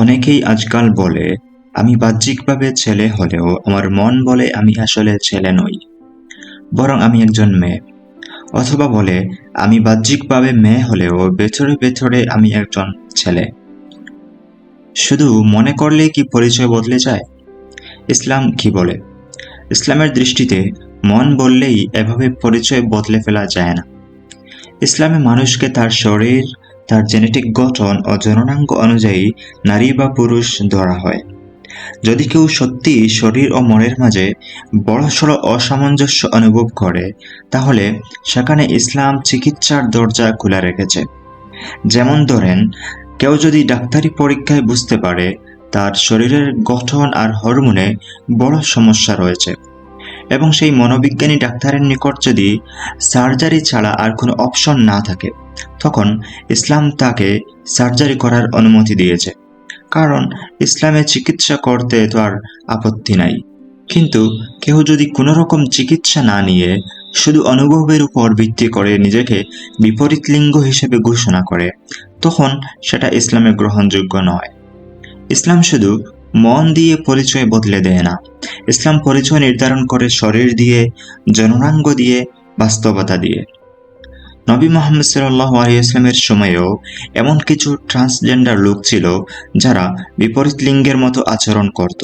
অনেকেই আজকাল বলে, আমি বাহ্যিকভাবে ছেলে হলেও আমার মন বলে আমি আসলে ছেলে নই, বরং আমি একজন মেয়ে। অথবা বলে, আমি বাহ্যিকভাবে মেয়ে হলেও ভেতরে ভেতরে আমি একজন ছেলে। শুধু মনে করলেই কি পরিচয় বদলে যায়? ইসলাম কি বলে? ইসলামের দৃষ্টিতে মন বললেই এভাবে পরিচয় বদলে ফেলা যায় না। ইসলামে মানুষকে তার শরীর তার জেনেটিক গঠন ও জননাঙ্গ অনুযায়ী নারী বা পুরুষ ধরা হয়। যদি কেউ সত্যি শরীর ও মনের মাঝে বড়সড় অসামঞ্জস্য অনুভব করে, তাহলে সেখানে ইসলাম চিকিৎসার দরজা খোলা রেখেছে। যেমন ধরেন, কেউ যদি ডাক্তারি পরীক্ষায় বুঝতে পারে, তার শরীরের গঠন আর হরমোনে বড় সমস্যা রয়েছে। এবং সেই মনোবিজ্ঞানী ডাক্তারের নিকট যদি সার্জারি ছাড়া আর কোনো অপশন না থাকে তখন ইসলাম তাকে সার্জারি করার অনুমতি দিয়েছে। কারণ ইসলামে চিকিৎসা করতে তো আর আপত্তি নাই। কিন্তু কেউ যদি কোনো রকম চিকিৎসা না নিয়ে শুধু অনুভবের উপর ভিত্তি করে নিজেকে বিপরীত লিঙ্গ হিসেবে ঘোষণা করে, তখন সেটা ইসলামে গ্রহণযোগ্য নয়। ইসলাম শুধু মন দিয়ে পরিচয় বদলে দেয় না। ইসলাম পরিচয় নির্ধারণ করে শরীর দিয়ে, জননাঙ্গ দিয়ে, বাস্তবতা দিয়ে। নবী মোহাম্মদ সাল্লাহ আলিয়াস্লামের সময়েও এমন কিছু ট্রান্সজেন্ডার লোক ছিল যারা বিপরীত লিঙ্গের মতো আচরণ করত।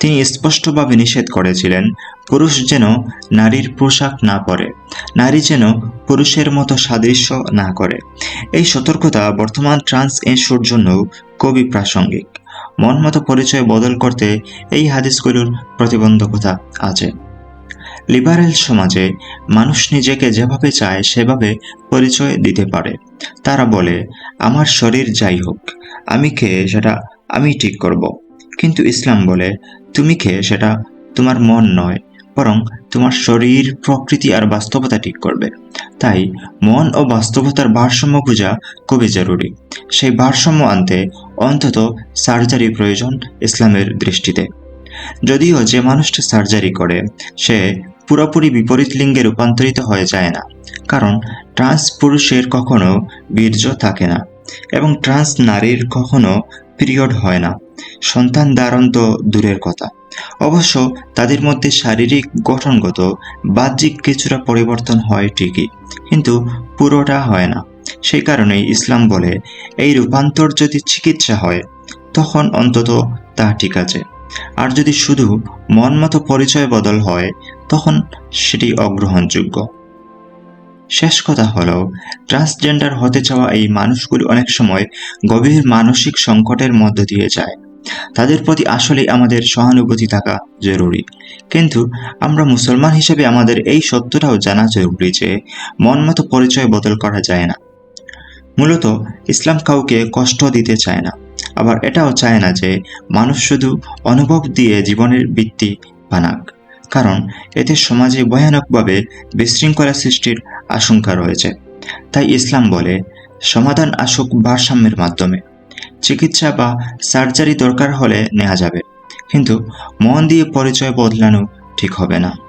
তিনি স্পষ্টভাবে নিষেধ করেছিলেন, পুরুষ যেন নারীর পোশাক না পরে, নারী যেন পুরুষের মতো সাদৃশ্য না করে। এই সতর্কতা বর্তমান ট্রান্স ইস্যুর জন্য কবি প্রাসঙ্গিক। মন মতো পরিচয় বদল করতে এই হাদিসগুলোর প্রতিবন্ধকতা আছে। লিবারেল সমাজে মানুষ নিজেকে যেভাবে চায় সেভাবে পরিচয় দিতে পারে। তারা বলে, আমার শরীর যাই হোক, আমি খেয়ে সেটা আমি ঠিক করব। কিন্তু ইসলাম বলে, তুমি খেয়ে সেটা তোমার মন নয়, বরং তোমার শরীর, প্রকৃতি আর বাস্তবতা ঠিক করবে। তাই মন ও বাস্তবতার ভারসাম্য বোঝা খুবই জরুরি। সেই ভারসাম্য আনতে অন্তত সার্জারি প্রয়োজন ইসলামের দৃষ্টিতে। যদিও যে মানুষটা সার্জারি করে, সে পুরোপুরি বিপরীত লিঙ্গে রূপান্তরিত হয়ে যায় না, কারণ ট্রান্স পুরুষের কখনো বীর্য থাকে না এবং ট্রান্স নারীর কখনো পিরিয়ড হয় না। সন্তান ধারণ তো দূরের কথা। অবশ্য তাদের মধ্যে শারীরিক গঠনগত, বাহ্যিক কিছুটা পরিবর্তন হয় ঠিকই, কিন্তু পুরোটা হয় না। সেই কারণেই ইসলাম বলে, এই রূপান্তর যদি চিকিৎসা হয়, তখন অন্তত তা ঠিক আছে। আর যদি শুধু মন মতো পরিচয় বদল হয়, তখন সেটি অগ্রহণযোগ্য। শেষ কথা হলো ট্রান্সজেন্ডার হতে চাওয়া এই মানুষগুলি অনেক সময় গভীর মানসিক সংকটের মধ্য দিয়ে যায়। তাদের প্রতি আসলে আমাদের সহানুভূতি থাকা জরুরি। কিন্তু আমরা মুসলমান হিসেবে আমাদের এই সত্যটাও জানা জরুরি যে, মন মতো পরিচয় বদল করা যায় না। মূলত ইসলাম কাউকে কষ্ট দিতে চায় না। আবার এটাও চায় না যে মানুষ শুধু অনুভব দিয়ে জীবনের বৃত্তি বানাক। কারণ এতে সমাজে ভয়ানকভাবে বিশৃঙ্খলা সৃষ্টির আশঙ্কা রয়েছে। তাই ইসলাম বলে, সমাধান আসুক ভারসাম্যের মাধ্যমে। চিকিৎসা বা সার্জারি দরকার হলে নেওয়া যাবে। কিন্তু মন দিয়ে পরিচয় বদলানো ঠিক হবে না।